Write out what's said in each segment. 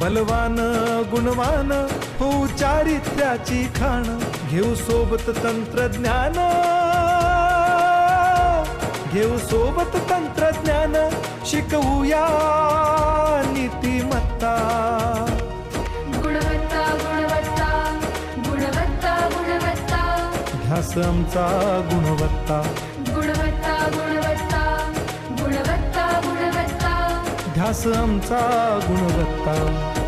बलवान गुणवान हो चारित्र्याची खाण घेऊ सोबत तंत्रज्ञान. घेऊ सोबत तंत्रज्ञान शिकवूया नीतिमत्ता. गुणवत्ता गुणवत्ता गुणवत्ता गुणवत्ता. ध्यास आमचा गुणवत्ता. ध्यास आमचा गुणवत्ता.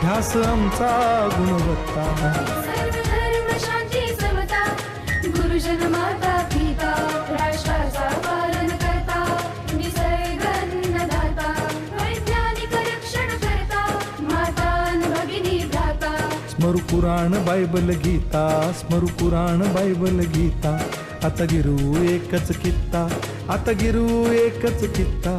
ध्यास आमचा गुणवत्ता. सर्वधर्म शांती समता. गुरुजन माता पिता. राष्ट्राचा पालन करता. निसर्ग अन्नदाता वैज्ञानिक रक्षण करता. माता न भगिनी भ्राता. स्मरु पुराण बायबल गीता. स्मरु पुराण बायबल गीता. आता गिरू एकच कित्ता. आता गिरू एकच कित्ता.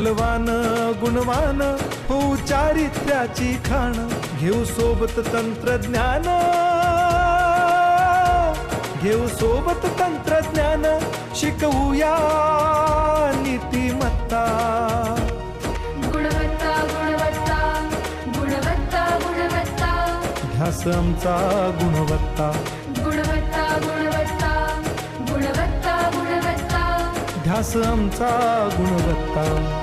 बलवान गुणवान हो चारित्र्याची खाण. घेऊ सोबत तंत्रज्ञान. घेऊ सोबत तंत्रज्ञान. शिकवूया नीतिमत्ता. गुणवत्ता गुणवत्ता गुणवत्ता गुणवत्ता. ध्यास आमचा गुणवत्ता. गुणवत्ता गुणवत्ता गुणवत्ता गुणवत्ता. ध्यास आमचा गुणवत्ता.